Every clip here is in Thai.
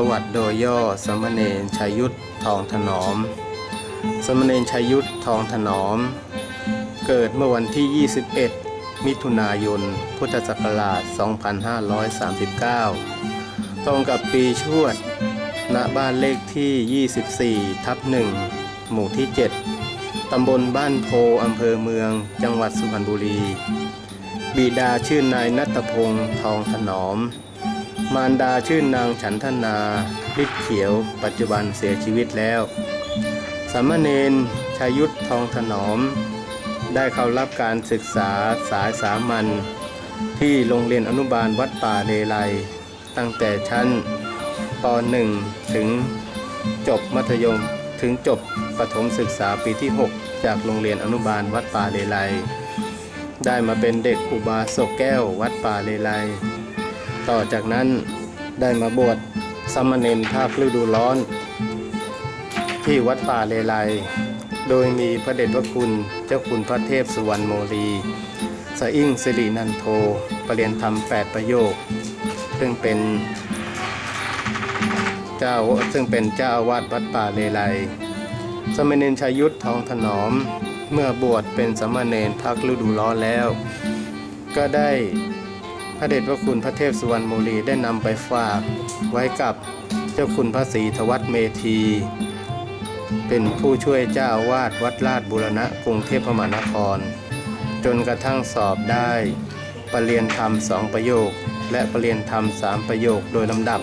ประวัติโดยย่อสามเณรชัยยุทธทองถนอมสามเณรชัยยุทธทองถนอม เกิดเมื่อวันที่ 21 มิถุนายน พุทธศักราช 2539 ตรงกับปีชวด ณ บ้านเลขที่ 24 ทับ 1 หมู่ที่ 7 ตำบลบ้านโพอำเภอเมือง จังหวัดสุพรรณบุรี บิดาชื่อนายนัตพงษ์ทองถนอม มารดาชื่อนางฉันทนาลิบเขียว ปัจจุบันเสียชีวิตแล้วสามเณรชายุทธทองถนอม ได้เข้ารับการศึกษาสายสามัญที่โรงเรียนอนุบาลวัดป่าเลไลตั้งแต่ชั้นป .1 ถึงจบมัธยมถึงจบประถมศึกษาปีที่ 6 จากโรงเรียนอนุบาลวัดป่าเลไลได้มาเป็นเด็กอุบาสกแก้ววัดป่าเลไล ต่อจากนั้นได้มาบวชสามเณรภาคฤดูร้อน ที่วัดป่าเลไลโดยมีพระเดชพระคุณเจ้าคุณพระเทพสุวรรณโมลีสอิ่งสิรินันโทประเรียนธรรมแปดประโยค ซึ่งเป็นเจ้าซึ่งเป็นเจ้าอาวาสวัดป่าเลไลสามเณรชายุทธทองถนอม เมื่อบวชเป็นสามเณรพักฤดูร้อนแล้ว ก็ได้ พระเดชพระคุณพระเทพสุวรรณโมลีได้นำไปฝากไว้กับเจ้าคุณพระศรีธวัฒนเมธี เป็นผู้ช่วยเจ้าวาสวัดลาดบุรณะกรุงเทพมหานคร จนกระทั่งสอบได้ปรรียนธรรมสองประโยค และปรรียนธรรมสามประโยคโดยลำดับ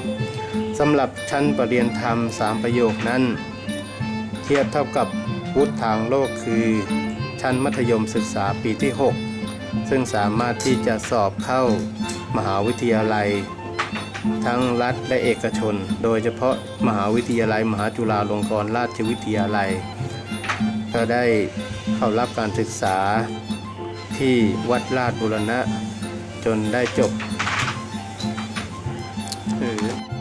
สำหรับชั้นปรรียนธรรมสามประโยคนั้น เทียบเท่ากับวุฒิทางโลกคือ ชั้นมัธยมศึกษาปีที่ 6 ซึ่งสามารถที่จะสอบเข้ามหาวิทยาลัย ทั้งรัฐและเอกชน โดยเฉพาะมหาวิทยาลัย มหาจุฬาลงกรณราชวิทยาลัย ก็ได้เข้ารับการศึกษาที่วัดราชบุรณะจนได้จบ Mm-hmm.